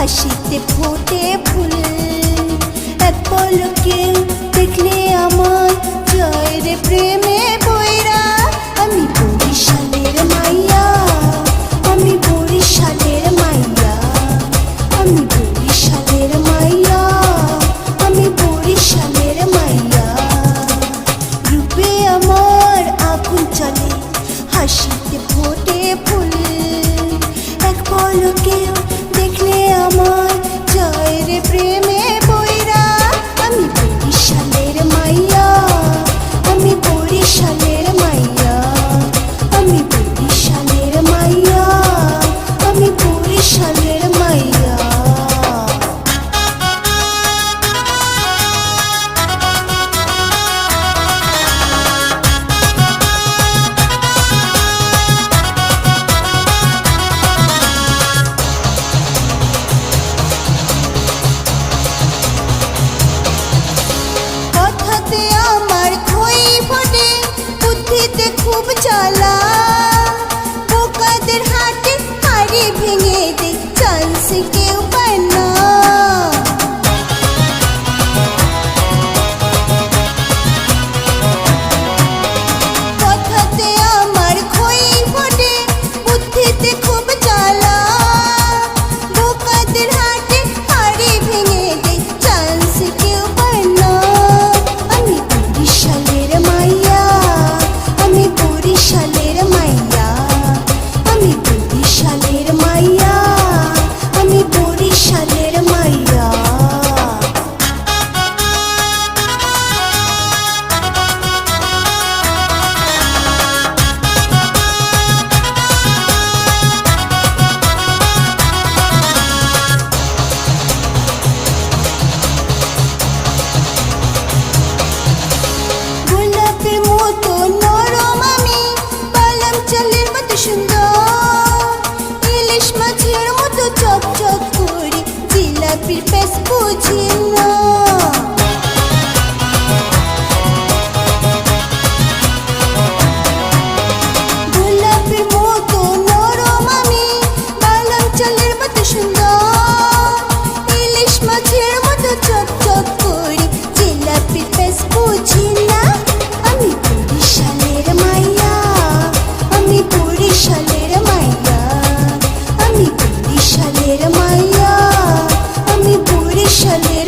হাসিতে ফোটে ফুল। এক পলকে দেখলে আমার জয় রে প্রেমে বইরা, আমি বরিশালের মাইয়া, আমি বরিশালের মাইয়া, আমি বরিশালের মাইয়া, আমি বরিশালের মাইয়া। রূপে আমার আগুন চলে হাসিতে ফোটে ফুল। এক পলকে take you. চালের মতো সুন্দর। ইলিশ মাছের মতো চকচক করে জিলাপির পেস বুঝি